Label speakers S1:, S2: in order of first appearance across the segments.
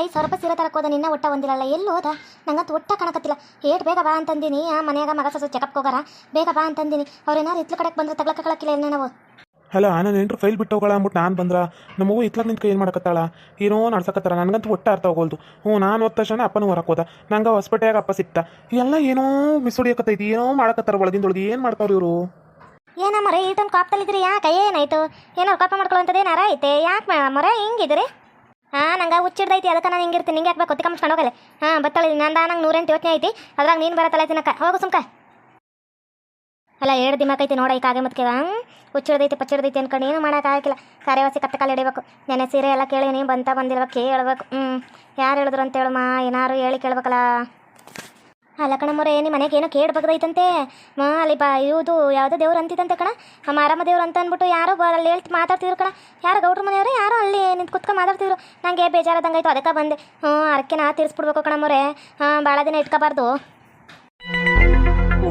S1: ಐದು ಸ್ವಲ್ಪ ಸೀರೆ ತರಕ್ಕೆ ಹೋದ ನಿನ್ನ ಒಟ್ಟ ಒಂದಿರಲ್ಲ ಎಲ್ಲಿ ಹೋದ? ನಂಗಂತೂ ಒಟ್ಟ ಕಾಣಕತ್ತಿಲ್ಲ. ಏಟ್ ಬೇಗ ಬಾ ಅಂತಂದಿನಿ. ಆ ಮನ್ಯಾಗ ಮಗ ಸಸ ಚೆಕಪ್ ಹೋಗಾರ. ಬೇಗ ಬಾ ಅಂತಂದಿನಿ. ಅವ್ರೇನಾರು ಇತ್ಲ ಕಡೆಗೆ ಬಂದ್ರೆ ತಗ್ಲಕ್ಕೆ ಕಳಕ್ಕಿಲ್ಲ ಏನೇ ನಾವು?
S2: ಹಲೋ ನಾನು ಎಂಟ್ರು ಫೈಲ್ ಬಿಟ್ಟು ಹೋಗೋಣ ಅಂದ್ಬಿಟ್ಟು ನಾನು ಬಂದ್ರ? ನಮ್ಮವ್ವ ಇತ್ಲಾಗ ನಿಂತ್ಕ ಏನು ಮಾಡಕತ್ತಾಳ? ಏನೋ ನಡ್ಸಕತ್ತಾರ ನನಗಂತೂ ಒಟ್ಟ ಅರ್ಥ ಹೋಗೋದು ಹ್ಞೂ ನಾನು ಓದ್ ತಕ್ಷಣ ಅಪ್ಪನೂ ಹೊರಕ್ಕೆ ಹೋದ. ನಂಗೆ ಹೊಸಪೇಟೆಯಾಗ ಅಪ್ಪ ಸಿಕ್ತ ಎಲ್ಲ ಏನೋ ಮಿಸ್ ಹೊಡಿಯಕತ್ತೈತಿ ಏನೋ ಮಾಡಕತ್ತಾರ ಒಳಗಿಂದೊಳಗೆ ಏನು ಮಾಡ್ತಾವ್ರಿ ಇವರು?
S1: ಏನ ಮೊರೆ ಈಟೊಂದು ಕಾಪ್ತಲ್ಲಿದ್ರಿ ಯಾಕೆ? ಏನಾಯ್ತು? ಏನೋ ಕಾಪ ಮಾಡ್ಕೊಳ್ಳುವಂಥದ್ದು ಏನಾರ ಐತೆ? ಯಾಕೆ ಮರ ಹಿಂಗಿದ್ರಿ ಹಾಂ, ನಂಗೆ ಹುಚ್ಚಿಡ್ದೈತಿ, ಅದಕ್ಕೆ ನಾನು ಹಿಂಗಿರ್ತೀನಿ. ನಿಂಗೆ ಹಾಕ್ಬೇಕು ಬೇಕು? ಕೊತ್ತಿ ಕಂಬಿಸ್ಕೊಂಡು ಹೋಗಲ್ಲ. ಹಾಂ, ಬತ್ತಳಿ ನಂದ ನಂಗೆ ನೂರೆಂಟು ಯೋಚನೆ ಐತಿ. ಅದ್ರಾಗ ನೀನು ಬರತ್ತಲ್ಲ ತಿನ್ನಕ ಹೋಗು ಸುಮ್ಕ. ಅಲ್ಲ, ಎರಡು ದಿಮಾಕೈತಿ ನೋಡ ಈ ಕಾಗೆ ಮತ್ತೆ ಹುಚ್ಚಿಡ್ದೈತಿ, ಪಚ್ಚಿಡ್ದೈತಿ ಅನ್ಕೊಂಡು ಏನು ಮಾಡೋಕ್ಕಾಗಿಲ್ಲ ಕಾರ್ಯವಾಸಿ ಕತ್ತ ಕಾಲು ನೆನೆ ಸೀರೆ ಎಲ್ಲ ಕೇಳಿ, ನೀನು ಬಂತ ಬಂದಿರ್ಬೇಕು ಕೇಳ್ಬೇಕು. ಹ್ಞೂ ಯಾರು ಹೇಳಿದ್ರು ಅಂತ ಹೇಳಮ್ಮ ಏನಾರು ಹೇಳಿ ಕೇಳ್ಬೇಕಲ್ಲ. ಅಲ್ಲ ಕಣಮ್ಮವ್ರೆ ನಿಮ್ಮ ಮನೆಗೆ ಏನೋ ಕೇಳಿ ಬಗ್ದೈತಂತೆ ಮಾ, ಅಲ್ಲಿ ಬಾ ಇದು ಯಾವುದೋ ದೇವ್ರು ಅಂತಿದಂತೆ ಕಣ. ಮಾರಮ್ಮ ದೇವ್ರು ಅಂತ ಅಂದ್ಬಿಟ್ಟು ಯಾರೋ ಅಲ್ಲಿ ಹೇಳ್ತಿ ಮಾತಾಡ್ತಿದ್ರು ಕಣ. ಯಾರೋ ಗೌಡ್ರ ಮನೆಯವರು, ಯಾರೋ ಅಲ್ಲಿ ನಿಂತು ಕುತ್ಕೊಂಡು ಮಾತಾಡ್ತಿದ್ರು. ನನಗೆ ಬೇಜಾರಾದಂಗಾಯ್ತು, ಅದಕ್ಕೆ ಬಂದೆ. ಹ್ಞೂ ಅರಕೆ ನಾ ತೀರಿಸ್ಬಿಡ್ಬೇಕು ಕಣಮ್ಮರೆ ಹಾಂ ಭಾಳ ದಿನ ಇಟ್ಕೋಬಾರ್ದು.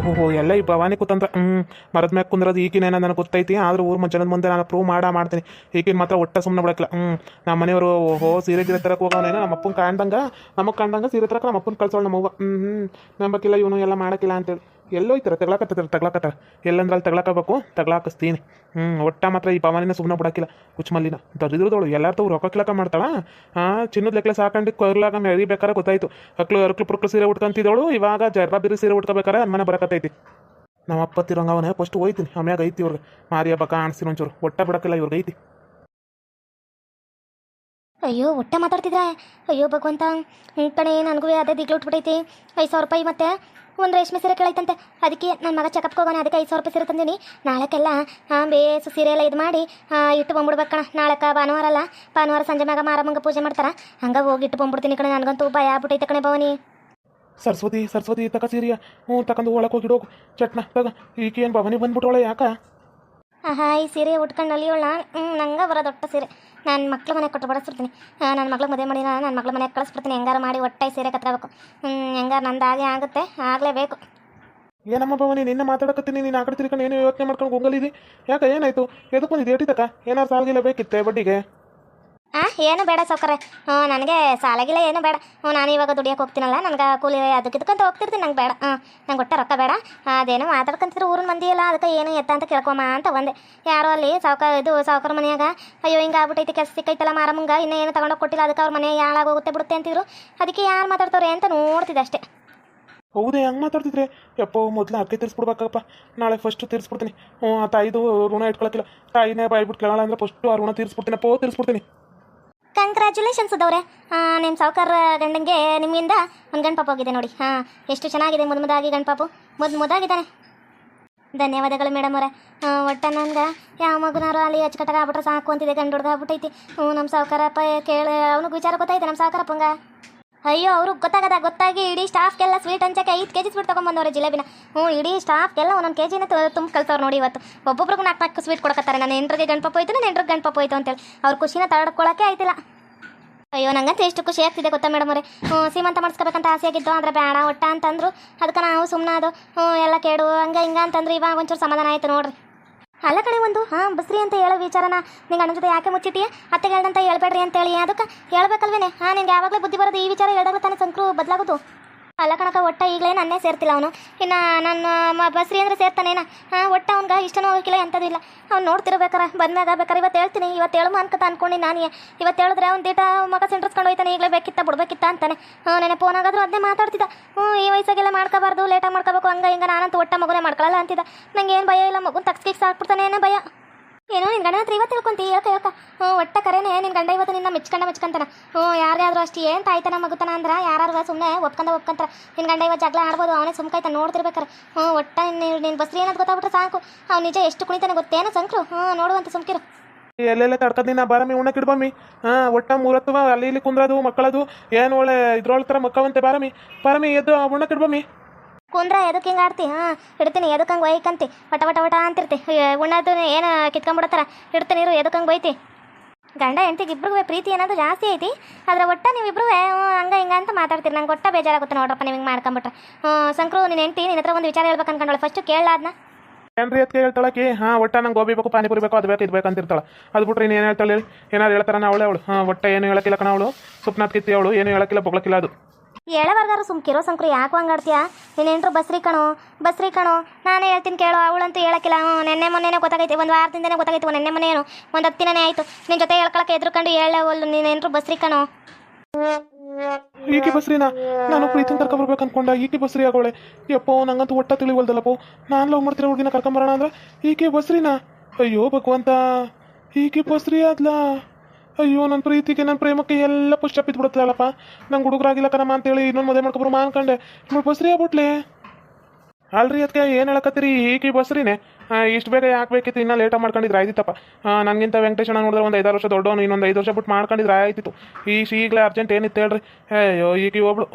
S2: ಓಹೋ, ಎಲ್ಲ ಈ ಭವಾನಿ ಕುತಂತ್ರ ಹ್ಞೂ ಮರದ ಮ್ಯಾಗ ಕುಂದ್ರದು ಈಗಿನೇನ ನನಗೆ ಗೊತ್ತೈತಿ, ಆದ್ರೆ ಊರು ಜನದ ಮುಂದೆ ನಾನು ಪ್ರೂವ್ ಮಾಡಾ, ಮಾಡ್ತೀನಿ. ಈಕಿನ ಮಾತ್ರ ಒಟ್ಟ ಸುಮ್ಮನೆ ಬಿಡಕ್ಕಿಲ್ಲ. ಹ್ಞೂ ನಮ್ಮ ಮನೆಯವರು, ಓಹೋ, ಸೀರೆ ಗಿರೆ ತರಕ್ಕೆ ಹೋಗೋನೇನೋ ನಮ್ಮ ಅಪ್ಪನ ಕಾಣ್ದಂಗ, ನಮಗೆ ಕಾಣ್ದಂಗ ಸೀರೆ ತರಕ್ಕೆ ನಮ್ಮ ಅಪ್ಪನ ಕಳ್ಸೋಣ ನಮ್ಮ ಹ್ಞೂ ಹ್ಞೂ ನಂಬಕ್ಕಿಲ್ಲ ಇವನು ಎಲ್ಲ ಮಾಡಕ್ಕಿಲ್ಲ ಅಂತೇಳಿ. ಎಲ್ಲೋ ಐತರ ತಗಲಾಕತ್ತಾರೆ ಎಲ್ಲಂದ್ರೆ ಅಲ್ಲಿ ತಗ್ಲಾಕಬೇಕು? ತಗ್ಲಾಕಿಸ್ತೀನಿ. ಹ್ಞೂ ಒಟ್ಟ ಮಾತ್ರ ಈ ಪವನಿನ ಸುಮ್ಮನೆ ಬಿಡಾಕಿಲ್ಲ. ಕುಚ್ಮಲ್ಲಿನ ದರಿದ್ರದವಳು. ತೂ ರೊಕ್ಕ ಕಿಲಕ ಮಾಡ್ತಾಳ? ಹಾಂ, ಚಿನ್ನದ ಲೆಕ್ಕ ಸಾಕಂಡು ಕೊರ್ಲಾಗ ಮೆರಿಬೇಕಾರೆ ಗೊತ್ತಾಯ್ತು. ಅಕ್ಳು ಅರ್ಕ್ಲು ಪುರ್ಕ್ಲು ಸೀರೆ ಉಟ್ಕೊಂತಿದ್ದವಳು. ಇವಾಗ ಜರ್ಬಾಬಿರಿ ಸೀರೆ ಉಟ್ಕೋಬೇಕಾರೆ ಅನ್ಮನೆ ಬರಕತ್ತೈತಿ. ನಮ್ಮ ಅಪ್ಪತ್ತಿರಂಗ ತಿರಂಗ ಅವನೇ. ಫಸ್ಟ್ ಹೋಯ್ತೀನಿ. ಆಮ್ಯಾಗ ಐತಿ ಇವ್ರಿಗೆ. ಮಾರಿ ಹಬ್ಬ ಕಾಣಿಸ್ತೀನಿ ಒಂಚೂರು. ಒಟ್ಟ ಬಿಡಕ್ಕಿಲ್ಲ ಇವ್ರಿಗೆ ಐತಿ
S1: ಅಯ್ಯೋ, ಒಟ್ಟೆ ಮಾತಾಡ್ತಿದ್ರೆ? ಅಯ್ಯೋ, ಭಗವಂತ ಕಣೆ, ನನಗೂ ಅದೇ ದಿಗ್ಲು ಉಟ್ಬಿಟ್ಟೈತಿ ಐದು ಸಾವಿರ ರೂಪಾಯಿ ಮತ್ತೆ ಒಂದು ರೇಷ್ಮೆ ಸೀರೆ ಕೇಳೈತಂತೆ. ಅದಕ್ಕೆ ನನ್ನ ಮಗ ಚೆಕಪ್ಗೆ ಹೋಗೋಣ, ಅದಕ್ಕೆ ಐದು ಸಾವಿರ ರೂಪಾಯಿ ಸೀರೆ ತಂದೀನಿ. ನಾಳೆಕ್ಕೆಲ್ಲ ಹಾಂ ಬೇಸು ಸೀರೆ ಎಲ್ಲ ಇದು ಮಾಡಿ ಇಟ್ಟು ಬಂದ್ಬಿಡ್ಬೇಕು ಕಣ. ನಾಳೆಕ ಭಾನುವಾರ ಅಲ್ಲ, ಭಾನುವಾರ ಸಂಜೆ ಮ್ಯಾಗ ಮಾರಮ್ಮಂಗೆ ಪೂಜೆ ಮಾಡ್ತಾರೆ. ಹಂಗೆ ಹೋಗಿ ಇಟ್ಟು ಬಂದ್ಬಿಡ್ತೀನಿ ಕಣೆ, ನನಗಂತೂ ಭಯ ಆಗ್ಬಿಟ್ಟೈತೆ ಕಣೆ ಭವನಿ.
S2: ಸರಸ್ವತಿ ಸರಸ್ವತಿ, ತಕ ಸೀರಿಯ. ಹ್ಞೂ ತಕಂದು ಒಳಗೆ ಹೋಗಿಡೋಗು ಚಟ್ನ, ತಗ. ಏನು ಭವಾನಿ ಬಂದ್ಬಿಟ್ಟೋಳೆ ಯಾಕ?
S1: ಆಹಾ, ಈ ಸೀರೆ ಉಟ್ಕೊಂಡು ಅಲ್ಲಿಯೋಳ ಹ್ಞೂ ನಂಗೆ ಬರೋ ದೊಡ್ಡ ಸೀರೆ. ನನ್ನ ಮಕ್ಳ ಮನೆಗೆ ಕೊಟ್ಟು ಬಡಿಸ್ಬಿಡ್ತೀನಿ. ನನ್ನ ಮಕ್ಳಿಗೆ ಮದುವೆ ಮಾಡಿ ನನ್ನ ಮಕ್ಳ ಮನೆಗೆ ಕಳಿಸ್ಬಿಡ್ತೀನಿ. ಹೆಂಗಾರ ಮಾಡಿ ಒಟ್ಟಾಗಿ ಸೀರೆ ಕತ್ಕೋಬೇಕು ಹ್ಞೂ ಹೆಂಗಾರ ಹಾಗೆ ಆಗುತ್ತೆ, ಆಗಲೇಬೇಕು.
S2: ಏನಮ್ಮ ಭವನಿ, ನಿನ್ನೆ ಮಾತಾಡಕತ್ತೀನಿ, ನೀನು ಆಕಡೆ ಕಡೆ ತಿರ್ಕೊಂಡು ಏನು ಯೋಚನೆ ಮಾಡ್ಕೊಂಡು ಹೋಗಲಿದಿ ಯಾಕೆ ಏನಾಯ್ತು? ಎದಕ್ಕೆ ಬಂದಿದ್ದು? ಏಟಿ ಏನಾದ್ರು ಏನಾರು ಸಾಲ್ಗಿಲ್ಲ ಬೇಕಿತ್ತೆ ಬಡ್ಡಿಗೆ?
S1: ಆ, ಏನು ಬೇಡ ಸೌಕರ್ಯ ಹ್ಞೂ, ನನಗೆ ಸಾಲಾಗಿಲ್ಲ ಏನು ಬೇಡ. ಹ್ಞೂ, ನಾನು ಇವಾಗ ದುಡಿಯೋಕೆ ಹೋಗ್ತೀನಲ್ಲ, ನನಗೆ ಕೂಲಿ ಅದಕ್ಕೆ ಇದಕ್ಕಂತ ಹೋಗ್ತಿರ್ತೀನಿ, ನಂಗೆ ಬೇಡ. ಹಾಂ ನಂಗೆ ಒಟ್ಟ ರೊಕ್ಕ ಬೇಡ. ಅದೇನೋ ಮಾತಾಡ್ಕೊಂತಿದ್ರು ಊರಿನ ಮಂದಿ ಎಲ್ಲ ಅದಕ್ಕೆ ಏನು ಎತ್ತ ಅಂತ ಕೇಳ್ಕೊಮ್ಮ ಅಂತ ಒಂದೆ ಯಾರೋ ಅಲ್ಲಿ ಸೌಕ ಇದು ಸಾವ್ಕಾರ ಮನೆಯಾಗ, ಅಯ್ಯೋ, ಹಿಂಗೆ ಆಗ್ಬಿಟ್ಟೈತಿ, ಕೆಲಸ ಸಿಕ್ಕೈತಲ್ಲ ಮಾರಮ್ಮಂಗ, ಇನ್ನೂ ಏನು ತಗೊಂಡೋಗಿ ಕೊಟ್ಟಿಲ್ಲ, ಅದಕ್ಕೆ ಅವ್ರ ಮನೆ ಯಾಳಾಗೋಗುತ್ತೆ ಬಿಡುತ್ತೆ ಅಂತಿದ್ರು. ಅದಕ್ಕೆ ಯಾರು ಮಾತಾಡ್ತವ್ರೆ ಅಂತ ನೋಡ್ತಿದ್ದೆ ಅಷ್ಟೇ.
S2: ಹೌದೇ, ಹೆಂಗೆ ಮಾತಾಡ್ತಿದ್ರೆ? ಯಪ್ಪೋ, ಮೊದಲು ಅಕ್ಕಿ ತೀರಿಸ್ಬಿಡ್ಬೇಕಪ್ಪ. ನಾಳೆ ಫಸ್ಟ್ ತೀರಿಸ್ಬಿಡ್ತೀನಿ. ಹ್ಞೂ, ಆ ತಾಯಿದು ಋಣ ಇಟ್ಕೊಳಕ್ಕಿಲ್ಲ ತಾಯಿನೇ ಬಾಯ್ಬಿಟ್ಟು ಕೇಳೋಣ ಅಂದ್ರೆ ಫಸ್ಟು ಆ ಋಣ ತೀರಿಸ್ಬಿಡ್ತೀನಿ. ಪೋ ತೀರಿಸ್ಬಿಡ್ತೀನಿ.
S1: ಕಂಗ್ರ್ಯಾಚುಲೇಷನ್ಸ್ ಅದವ್ರೆ ನಿಮ್ಮ ಸಾವುಕಾರ ಗಂಡಂಗೆ ನಿಮ್ಮಿಂದ ಒಂದು ಗಂಡು ಹೋಗಿದೆ ನೋಡಿ. ಹಾಂ, ಎಷ್ಟು ಚೆನ್ನಾಗಿದೆ ಮುದ್ದು ಮುದಾಗಿ ಗಂಡು ಪಾಪು ಮುದ್ದು ಧನ್ಯವಾದಗಳು ಮೇಡಮ್ ಅವರೇ. ಒಟ್ಟ ನನಗೆ ಯಾವ ಮಗುನಾರು ಅಲ್ಲಿ ಅಚ್ಚುಕಟ್ಟಾಗ ಆಗ್ಬಿಟ್ರೆ ಸಾಕು ಅಂತಿದೆ, ಗಂಡು ಹುಡುಗ ಆಗ್ಬಿಟ್ಟೈತಿ. ಹ್ಞೂ ನಮ್ಮ ಸಾವುಕಾರಪ್ಪ ಕೇಳಿ ಅವನಿಗೆ ವಿಚಾರ ಗೊತ್ತಾಯ್ತು ನಮ್ಮ ಸಾವುಕಾರಪ್ಪಂಗ ಅಯ್ಯೋ, ಅವರು ಗೊತ್ತಾಗದ, ಗೊತ್ತಾಗಿ ಇಡೀ ಸ್ಟಾಫ್ಗೆಲ್ಲ ಸ್ವೀಟ್ ಹಂಚಕ್ಕೆ ಐದು ಕೆ ಜಿ ಸ್ವೀಟ್ ತೊಗೊಂಬಂದವ್ರೆ ಜಿಲೇಬಿನ. ಹ್ಞೂ, ಇಡೀ ಸ್ಟಾಫ್ಗೆಲ್ಲ ಒಂದೊಂದು ಕೆ ಜಿನ ತುಂಬ ಕಲ್ತವ್ರು ನೋಡಿ ಇವತ್ತು. ಒಬ್ಬೊಬ್ರಿಗೆ ನಾಲ್ಕು ನಾಲ್ಕು ಸ್ವೀಟ್ ಕೊಡಕತ್ತಾರೆ. ನಾನು ಎಂಟ್ರಿಗೆ ಗಂಟು ಹೋಯ್ತು ನಾನು ಎಂಟ್ರಿಗೆ ಗಂಟು ಹೋಯ್ತು ಅಂತೇಳಿ. ಅವ್ರ ಖುಷಿನ ತಡ್ಕೊಳಕ್ಕೆ ಆಯ್ತಿಲ್ಲ. ಅಯ್ಯೋ, ನಂಗಂತ ಎಷ್ಟು ಖುಷಿ ಆಗ್ತಿದೆ ಗೊತ್ತಾ ಮೇಡಮ್ ಅವರೇ. ಹ್ಞೂ, ಸೀಮಂತ ಮಾಡಿಸ್ಕೋಬೇಕಂತ ಆಸೆ ಆಗಿದ್ದು ಆದರೆ ಬೇಡ, ಒಟ್ಟ ಅಂತಂದ್ರು. ಅದಕ್ಕೆ ನಾವು ಸುಮ್ಮನೆ ಅದು ಹ್ಞೂ, ಎಲ್ಲ ಕೇಡು ಹಂಗೆ ಹಿಂಗೆ ಅಂತಂದ್ರೆ, ಇವಾಗ ಒಂಚೂರು ಸಮಾಧಾನ ಆಯ್ತು ನೋಡ್ರಿ. ಅಲ್ಲ ಕಡೆ ಒಂದು. ಹಾಂ, ಬಸ್ರಿ ಅಂತ ಹೇಳೋ ವಿಚಾರನ ನಿಂಗೆ ಅಣ್ಣ ಜೊತೆ ಯಾಕೆ ಮುಚ್ಚಿಟ್ಟಿಯ ಅತ್ತೆ ಹೇಳ್ದಂತ ಹೇಳ್ಬೇಡ್ರಿ ಅಂತೇಳಿ ಅದಕ್ಕೆ ಹೇಳ್ಬೇಕಲ್ವೇನೆ? ಹಾಂ, ನಿಂಗೆ ಯಾವಾಗಲೇ ಬುದ್ಧಿ ಬರೋದು ಈ ವಿಚಾರ ಹೇಳಿದಾಗ ತಾನೇ ಸಂಕ್ರು ಬದಲಾಗೋದು. ಅಲ್ಲ ಒಟ್ಟ ಈಗಲೇ ನನ್ನೇ ಸೇರ್ತಿಲ್ಲ ಅವನು. ಇನ್ನು ನನ್ನ ಬಸ್ರಿ ಅಂದರೆ ಸೇರ್ತಾನೇನ? ಹಾಂ, ಒಟ್ಟ ಅವ್ನಿಗೆ ಇಷ್ಟನೂ ಹೋಗಿಲ್ಲ, ಎಂಥದ್ದು ಇಲ್ಲ. ಅವ್ನು ನೋಡ್ತಿರ್ಬೇಕಾರೆ ಬಂದಾಗ ಬೇಕಾರೆ ಇವತ್ತು ಹೇಳ್ತೀನಿ ಇವತ್ತು ಹೇಳು ಅನ್ಕತ ಅನ್ಕೊಂಡು ನಾನು. ಇವತ್ತು ಹೇಳಿದ್ರೆ ಅವ್ನು ದೀಟ ಮಗ ಸೆಂಟ್ರಸ್ಕೊಂಡು ಹೋಯ್ತಾನೆ, ಈಗಲೇ ಬೇಕಿತ್ತ ಬಿಡ್ಬೇಕಿತ್ತ ಅಂತಾನೆ. ಹ್ಞೂ, ನೆನೆ ಫೋನ್ ಆಗಾದರೂ ಅದನ್ನೇ ಮಾತಾಡ್ತಿದ್ದ. ಹ್ಞೂ, ಈ ವಯಸ್ಸಾಗೆಲ್ಲ ಮಾಡ್ಕೋಬಾರ್ದು, ಲೇಟಾಗಿ ಮಾಡ್ಕೋಬೇಕು, ಹಂಗೆ ಹಿಂಗೆ ನಾನಂತೂ ಒಟ್ಟ ಮಗುನೇ ಮಾಡ್ಕೊಳ್ಳಲ್ಲ ಅಂತಿದ್ದ. ನಂಗೆ ಏನು ಭಯ ಇಲ್ಲ, ಮಗುನ ತಗ್ಸ್ಕಿಕ್ಸ್ ಹಾಕ್ಬಿಡ್ತಾನೆ ಏನೋ ಭಯ. ಏನೋ ನಿನ್ನ ಗಂಡ ಹತ್ರ ಇವತ್ತು ಹೇಳ್ಕೊಂತಿ ಹೇಳ್ಕ ಹೇಳ್ಕ. ಹ್ಞೂ, ಒಟ್ಟ ಕರೆನೇ ನಿನ್ನ ಗಂಡ ಇವತ್ತು ನಿನ್ನ ಮೆಚ್ಕಂಡ ಮೆಚ್ಕಂತಾನ. ಹ್ಞೂ, ಯಾರ್ಯಾದ್ರು ಅಷ್ಟು, ಏನು ತಾಯ್ತನ ಮಗುತನ ಅಂದ್ರೆ ಯಾರು ಸುಮ್ಮನೆ ಒಪ್ಕೊಂಡ ಒಪ್ಕೊಂತಾರ. ನಿನ್ನ ಗಂಡ ಇವತ್ತು ಜಗಳ ಆಡ್ಬೋದು, ಅವನೇ ಸುಮ್ಕಾಯ್ತ ನೋಡ್ತಿರ್ಬೇಕಾರೆ. ಹ್ಞೂ, ಒಟ್ಟ ನಿನ್ನ ಬಸ್ರಿ ಏನಾದ್ರು ಗೊತ್ತಾಗ್ಬಿಟ್ರೆ ಸಾಕು. ಅವ್ನು ನಿಜ ಎಷ್ಟು ಕುಣಿತಾನೆ ಗೊತ್ತೇನೋ ಸಂಕ್ರು? ಹ್ಞೂ, ನೋಡುವಂತ ಸುಮ್ಕಿರು.
S2: ಎಲ್ಲೆಲ್ಲ ತಡ್ಕದಿನ ಬಾರಮ್ಮಿ ಉಣ್ಣಕ್ಕೆ ಹಾಂ, ಒಟ್ಟ ಮೂರತ್ವ ಅಲ್ಲಿ ಇಲ್ಲಿ ಕುಂದ್ರದು, ಮಕ್ಕಳದು. ಏನು ಒಳ್ಳೆ ಇದ್ರೊಳ ಥರ ಮಕ್ಕವಂತೆ ಬಾರಮ್ಮಿ. ಬಾರಮ್ಮಿ, ಎದ್ದು ಉಣ್ಣಕ್ಕೆ
S1: ಕುಂದ್ರ ಎದಕ್ಕೆ ಹಿಂಗೆ ಆಡ್ತಿ? ಹಾಂ, ಹಿಡ್ತೀನಿ ಎದಕ್ಕೆ ಹಂಗೆ ಒಯ್ಕಂತಿ? ವಟ ವಟ ವಟ ಅಂತಿರ್ತಿ. ಉಣ್ಣದು ಏನು ಕಿತ್ಕೊಂಡ್ಬಿಡತ್ತಾರ ಹಿಡ್ತೀನಿ ಇರು ಎದಕ್ಕೆ ಹಂಗೆ ಒಯ್ತಿ? ಗಂಡ ಹೆಂಡತಿಗೆ ಇಬ್ರಿಗೂ ಪ್ರೀತಿ ಏನಾದ್ರು ಜಾಸ್ತಿ ಐತಿ. ಆದ್ರೆ ಒಟ್ಟ ಇಬ್ಬರು ಹಂಗೆ ಹಿಂಗೆ ಅಂತ ಮಾತಾಡ್ತೀರಿ. ನಂಗೆ ಒಟ್ಟ ಬೇಜಾರಾಗುತ್ತೆ ನೋಡ್ರಪ್ಪ ನೀವು ಹಿಂಗೆ ಮಾಡ್ಕೊಂಬಿಟ್ರೆ. ಸಂಕರು ನಿನ್ನ ಹೆಂಡತಿ ನಿನ್ನ ಹತ್ರ ಒಂದು ವಿಚಾರ ಹೇಳ್ಬೇಕು ಅನ್ಕೊಂಡಳು ಫಸ್ಟು ಕೇಳಲ್ಲ ಅದನ್ನ
S2: ಏನ್ರಿ ಅದಕ್ಕೆ ಹೇಳ್ತಾಳಕಿ ಹಾಂ, ಒಟ್ಟ ನಂಗೆ ಗೋಬಿ ಬೇಕು, ಪಾನಿಪುರಿ ಬೇಕು, ಅದು ಬೇಕು, ಇದು ಬೇಕು ಅಂತ ಇರ್ತಾಳೆ ಅದು ಬಿಟ್ರೆ ಇನ್ನೇನು ಹೇಳ್ತಾಳೆ ಏನಾದ್ರು ಹೇಳ್ತಾರ ಅವಳೆ ಅವಳು? ಹಾಂ ಒಟ್ಟ ಏನು ಹೇಳಕ್ಕಿಲ್ಲ ಕಣ ಅವಳು. ಸುಪ್ನಾಥ್ ಕಿತ್ತಿ ಅವಳು, ಏನು ಹೇಳಕ್ಕಿಲ್ಲ, ಬೊಗ್ಲಕ್ಕಿಲ್ಲ ಅದು.
S1: ಹೇಳೋವರ್ಗಾರು ಸುಮ್ಕಿರೋ ಸಂಕ್ರು ಯಾಕೆ ಹಂಗಾಡ್ತೀಯಾ? ನೀನೇನ್ರು ಬಸ್ರಿ ಕಣೋ ಬಸ್ರಿ ಕಣೋ. ನಾನೇ ಹೇಳ್ತೀನಿ ಕೇಳೋ, ಅವಳಂತೂ ಹೇಳಕ್ಕಿಲ್ಲ. ಹ್ಞೂ, ನೆನ್ನೆ ಮೊನ್ನೆನೇ ಗೊತ್ತಾಗೈತೆ, ಒಂದು ವಾರದಿಂದನೇ ಗೊತ್ತಾಗೈತೆ, ನೆನ್ನೆ ಮೊನ್ನೆ ಏನು ಒಂದು ಹತ್ತು ದಿನನೇ ಆಯಿತು. ನಿನ್ನ ಜೊತೆ ಹೇಳ್ಕೊಳಕ್ಕೆ ಎದ್ರುಕೊಂಡು ಹೇಳೇ ಒಲ್ಲು ನೀನೇನ್ರು ಬಸ್ರಿ ಕಣೋ.
S2: ಈಕೆ ಬಸ್ರಿನ? ನಾನು ಪ್ರೀತಿನ ಕರ್ಕೊಂಬರ್ಬೇಕು ಅನ್ಕೊಂಡ, ಈಕೆ ಬಸ್ರಿ ಆಗೋಳೆ. ಯಪ್ಪೋ, ನಂಗಂತೂ ಒಟ್ಟ ತಿಳಿವಲ್ದಲ್ಲಪ್ಪೋ. ನಾನು ಲವ್ ಮಾಡ್ತಿರೋ ಹುಡುಗಿನ ಕರ್ಕೊಂಬರೋಣ ಅಂದ್ರೆ, ಈಕೆ ಬಸ್ರಿನ? ಅಯ್ಯೋ ಭಗವಂತ, ಈಕೆ ಬಸ್ರಿ ಆದ್ಲಾ? ಅಯ್ಯೋ ನನ್ನ ಪ್ರೀತಿಗೆ ನನ್ನ ಪ್ರೇಮಕ್ಕೆ ಎಲ್ಲ ಪುಷ್ಟ ಬಿದ್ಬಿಡುತ್ತಲ್ಲಪ್ಪ ನಂಗೆ ಹುಡುಗರಾಗಿಲ್ಲ ಕಣಮ್ಮ ಅಂತೇಳಿ ಇನ್ನೊಂದು ಮದುವೆ ಮಾಡ್ಕೊಬ್ರು ಅನ್ಕೊಂಡೆ. ನೋಡಿ ಬಸ್ರಿ ಆಗ್ಬಿಟ್ಲೆ ಅಲ್ರಿ ಅದಕ್ಕೆ ಏನು ಹೇಳಕತ್ತೀರಿ? ಈಗ ಬಸ್ರಿನೇ. ಇಷ್ಟು ಬೇಗ ಹಾಕ್ಬೇಕಿತ್ತು ಇನ್ನೂ ಲೇಟಾಗಿ ಮಾಡ್ಕೊಂಡಿದ್ರೆ ಆಯ್ತಿತ್ತಪ್ಪ. ನನಗಿಂತ ವೆಂಕಟೇಶಣ್ಣ ನೋಡಿದ್ರೆ ಒಂದು ಐದು ವರ್ಷ ದೊಡ್ಡವನು, ಇನ್ನೊಂದು ಐದು ವರ್ಷ ಬಿಟ್ಟು ಮಾಡ್ಕೊಂಡಿದ್ರೆ ಆಯ್ತಿತ್ತು. ಈ ಈಗಲೇ ಅರ್ಜೆಂಟ್ ಏನಿತ್ತು ಹೇಳ್ರಿ ಅಯ್ಯೋ ಈಗ ಒಬ್ಳು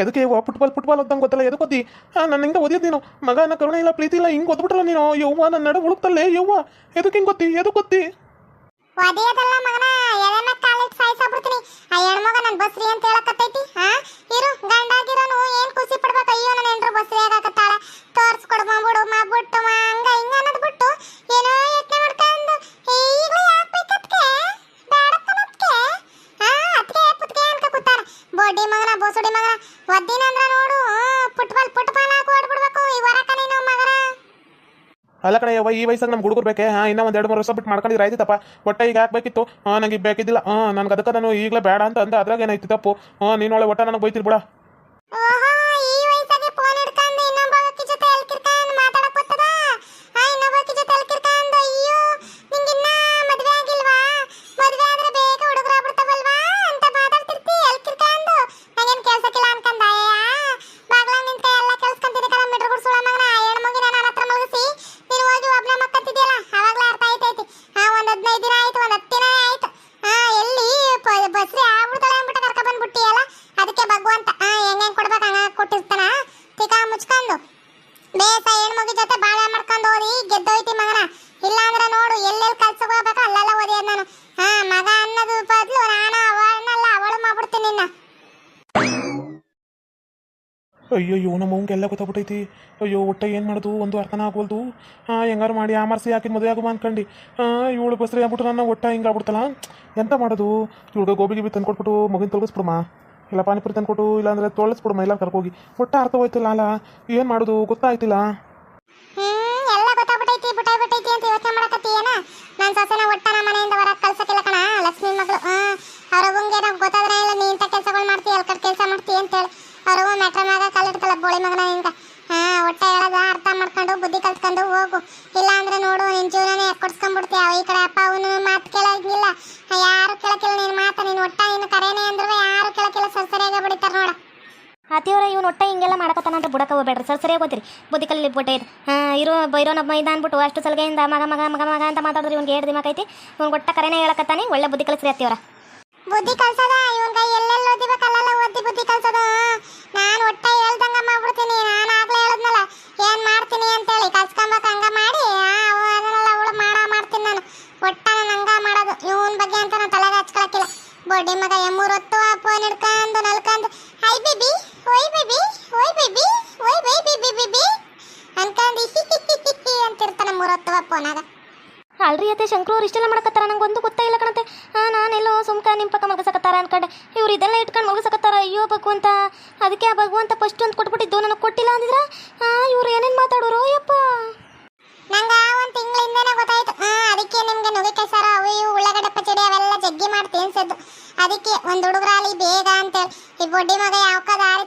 S2: ಎದಕ್ಕೆ ಯವ್ವ ಫುಟ್ಬಾಲ್ ಫುಟ್ಬಾಲ್ ಓದ್ದಂಗೆ ಗೊತ್ತಲ್ಲ, ಎದಕ್ಕೆ ಓದಿ? ಹಾಂ ನನ್ನ ಹಿಂಗೆ ಓದಿದ್ ನೀನು. ಮಗ ನನ್ನ ಕರುಣೆ ಇಲ್ಲ, ಪ್ರೀತಿ ಇಲ್ಲ, ಹಿಂಗೆ ಓದ್ಬಿಟ್ರಲ್ಲ ನೀನು. ಯವ್ವ ನನ್ನ ನಡ ಹುಡುಕ್ತಲ್ಲೇ, ಯವ್ವ. ಎದಕ್ಕೆ ಹಿಂಗೆ ಗೊತ್ತಿ ಎದಕ್ಕೆ ಗೊತ್ತಿ
S3: ಒದೆಯದಲ್ಲ ಮಗನ ಎದೆನ ಕಾಲಿಟ್ ಸಾಯಿಸಾಬಿಡ್ತೀನಿ ಆ ಹೆಣ್ಮಗ ನನ್ ಬಸ್ರಿ ಅಂತ ಹೇಳಕತ್ತೈತಿ ಹಾ ಇರು, ಗಂಡಾಗಿರೋನು, ಏನ್ ಖುಷಿ ಪಡ್ಬೇಕು? ಅಯ್ಯೋ, ನನ್ನ ಹೆಂಡ್ರು ಬಸ್ರಿ ಆಗಕತ್ತಾಳ
S2: ಅಲ್ಲ ಕಡೆ ಈ ವಯಸ್ಸಾಗ ನಮ್ಗೆ ಹುಡುಗರು ಬೇಕೆ? ಹಾಂ, ಇನ್ನೂ ಒಂದು ಎರಡು ಮೂರು ವರ್ಷ ಬಿಟ್ಟು ಮಾಡ್ಕೊಂಡಿದ್ರೆ ಆಯ್ತಪ್ಪ ಒಟ್ಟೆ ಈಗ ಹಾಕ್ಬೇಕಿತ್ತು ಹಾಂ ನನಗೆ ಬೇಕಿದ್ದಿಲ್ಲ. ಹಾಂ, ನನಗೆ ಅದಕ್ಕೆ ನಾನು ಈಗಲೇ ಬೇಡ ಅಂತ ಅಂದ, ಅದ್ರಾಗ ಏನಾಯ್ತು? ತಪ್ಪು. ಹಾಂ, ನೀನು ಒಳ್ಳೆ ಒಟ್ಟ ನನಗೆ ಬೈತಿರ್ ಬಿಡ. ಅಯ್ಯಯ್ಯೋ, ನಮ್ಮ ಎಲ್ಲ ಗೊತ್ತಾಗ್ಬಿಟ್ಟೈತಿ. ಅಯ್ಯೋ, ಒಟ್ಟ ಏನು ಮಾಡೋದು? ಒಂದು ಅರ್ಥನ ಆಗ್ವಲ್ದು. ಹಾಂ ಹೆಂಗಾರು ಮಾಡಿ ಆ ಮರ್ಸಿ ಹಾಕಿ ಮದುವೆ ಆಗುವ ಅನ್ಕಂಡು. ಇವಳು ಬಸ್ರಿ ಆಗ್ಬಿಟ್ಟು ನನ್ನ ಒಟ್ಟ ಹಿಂಗೆ ಆಗ್ಬಿಡ್ತಲ್ಲ? ಎಂತ ಮಾಡೋದು? ಇವಳು ಗೋಬಿ ಗಿಬಿ ತಂದ್ಕೊಟ್ಬಿಟ್ಟು ಮಗಿನ ತೊಲಗಿಸ್ಬಿಡಮ್ಮ ಇಲ್ಲ ಪಾನಿಪುರಿ ತಂದ್ಕೊಟ್ಟು ಇಲ್ಲಾಂದ್ರೆ ತೊಳಸ್ಬಿಡಮ್ಮ ಇಲ್ಲ ಕರ್ಕೋಗಿ. ಒಟ್ಟ ಅರ್ಥ ಹೋಯ್ತಿಲ್ಲ ಅಲ್ಲ? ಏನು ಮಾಡೋದು? ಗೊತ್ತಾಯ್ತಿಲ್ಲ.
S3: ಎಲ್ಲ ಗೊತ್ತಾಗ್ಬಿಟ್ಟೈತಿ ಬಿಟ್ಟಾಯ್ ಬಿಟ್ಟೈತಿ ಅಂತ ಯೋಚನೆ ಮಾಡಕತ್ತೀಯೇನ? ನನ್ ಸೊಸೆನ ಒಟ್ಟ ನಮ್ಮ ಮನೆಯಿಂದ ಯಾರು ಕೇಳಕ್ಕಿಲ್ಲ ನೀನು ಮಾತ ನೀನ್ ಒಟ್ಟ ನೀನು ಕರೆನೇ ಅಂದ್ರೆ ಯಾರು ಕೇಳಕ್ಕಿಲ್ಲ ಸರ್ ಸರಿಯಾಗಿ ಬಿಡಿತಾರ ನೋಡ.
S1: ಅತಿಯವ್ರ ಇವ್ನು ಒಟ್ಟ ಹಿಂಗೆಲ್ಲ ಮಾಡಕತ್ತಾನ ಅಂತ ಬುಡಕ ಹೋಗ್ಬೇಡ್ರಿ. ಸರ್ ಸರಿಯಾಗಿ ಗೊತ್ತಿರಿ ಬುದ್ಧಿ ಕಲ್ಲಿ ಬಿಟ್ಟೆ ಇದು. ಹಾಂ ಇರೋ ಬೈರೋನೊಬ್ಬ ಇದ ಅಂದ್ಬಿಟ್ಟು ಅಷ್ಟು ಸಲಗೆಯಿಂದ ಮಗ ಮಗ ಮಗ ಮಗ ಅಂತ ಮಾತಾಡಿದ್ರೆ ಇವ್ನಿಗೆ ಎರಡು ದಿಮಾಕ್ ಐತಿ. ಇವ್ನು ಒಟ್ಟ ಕರೆನೇ ಹೇಳಕತ್ತಾನೆ. ಒಳ್ಳೆ ಬುದ್ಧಿ ಕಲಿಸ್ರಿ ಅತ್ತಿಯವ್ರ
S3: ಬುದ್ಧಿ ಕಲ್ಸದ? ಇವನ್ ಕೈ ಎಲ್ಲೆಲ್ಲಿ ಓದಿ ಫೋನಾಗ
S1: ಅಲ್ರಿ ಅತ್ತೆ ಶಂಕರು ಅವ್ರು ಇಷ್ಟೆಲ್ಲ ಮಾಡಕತ್ತಾರ? ನಂಗೆ ಒಂದು ಗೊತ್ತೇ ಇಲ್ಲ ಕಣತೆ ಹಾಂ ನಾನೆಲ್ಲೋ ಸುಮ್ಕ ನಿಮ್ಮ ಪಕ್ಕ ಮಲಗಸಕತ್ತಾರ ಅನ್ಕಂಡೆ. ಇವ್ರು ಇದೆಲ್ಲ ಇಟ್ಕೊಂಡು ಮಲಗಸಕತ್ತಾರ? ಅಯ್ಯೋ ಭಗವಂತ. ಅದಕ್ಕೆ ಆ ಭಗವಂತ ಫಸ್ಟ್ ಒಂದು ಕೊಟ್ಬಿಟ್ಟಿದ್ದು ನನಗೆ ಕೊಟ್ಟಿಲ್ಲ ಅಂದಿದ್ರ? ಹಾಂ ಇವ್ರು ಏನೇನು ಮಾತಾಡೋರು? ಯಪ್ಪ
S3: ಆ ಒಂದು ತಿಂಗಳಿಂದನೇ ಗೊತ್ತಾಯ್ತು. ಹಾ ಅದಕ್ಕೆ ನಿಮಗೆ ನುಗ್ಗೆಕಾಯಿ ಸಾರ ಅವು ಇವು ಉಳ್ಳಾಗಡ್ಡೆ ಪಚಡಿ ಅವೆಲ್ಲ ಜಗ್ಗಿ ಮಾಡ್ತೀನಿ ಅನ್ಸದ್ದು ಅದಕ್ಕೆ ಒಂದ್ ಹುಡುಗರಾಲಿ ಬೇಗ ಅಂತೇಳಿ ಈ ಬೊಡ್ಡಿ ಮಗ ಯಾವ ದಾರಿ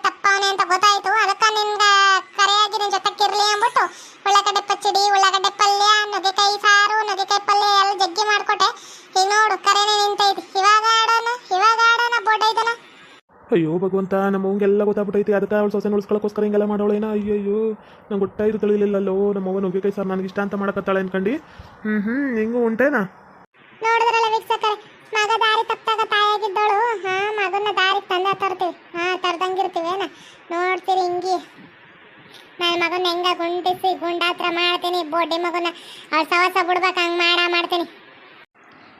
S2: ಅಯ್ಯೋ, ಭಗವಂತ ನಮ್ಮವಂಗೆಲ್ಲ ಗೊತ್ತಾಗ್ಬಿಟ್ಟೈತಿ. ಅದಕ್ಕೆ ಅವಳು ಸೊಸೆ ಉಳಿಸ್ಕೊಳ್ಳೋಕ್ಕೋಸ್ಕರ ಹಿಂಗೆಲ್ಲ ಮಾಡೋಳೇನ ಅಯ್ಯಯ್ಯೋ, ನಂಗೆ ಗೊತ್ತಾಯ್ತು ತಿಳಿಲಿಲ್ಲಲ್ಲೋ. ನಮ್ಮ ಅವ್ವ ನುಗ್ಗೆಕಾಯಿ ಸರ್ ನನಗೆ ಇಷ್ಟ ಅಂತ ಮಾಡಕತ್ತಾಳೆ ಅನ್ಕಂಡು. ಹ್ಞೂ ಹ್ಞೂ ಹಿಂಗೂ ಉಂಟೇನಾ
S3: ನೋಡಿದ್ರಲ್ಲ ವೀಕ್ಷಕರೇ, ಮಗ ದಾರಿ ತಪ್ಪಾಗ ತಾಯಾಗಿದ್ದಳು ಹಾ ಮಗನ ದಾರಿ ತಂದ ತರ್ತೀವಿ ಹಾ, ತರ್ದಂಗಿರ್ತೀವೇನ? ನೋಡ್ತೀರಿ ಹಿಂಗಿ. ನನ್ನ ಮಗನ ಹೆಂಗ ಗುಂಡಿಸಿ, ಗುಂಡಾತ್ರ ಮಾಡ್ತೀನಿ. ಬೋಡಿ ಮಗನ ಅವ್ರ ಸವಸ ಬಿಡ್ಬೇಕು, ಹಂಗೆ ಮಾಡ, ಮಾಡ್ತೀನಿ.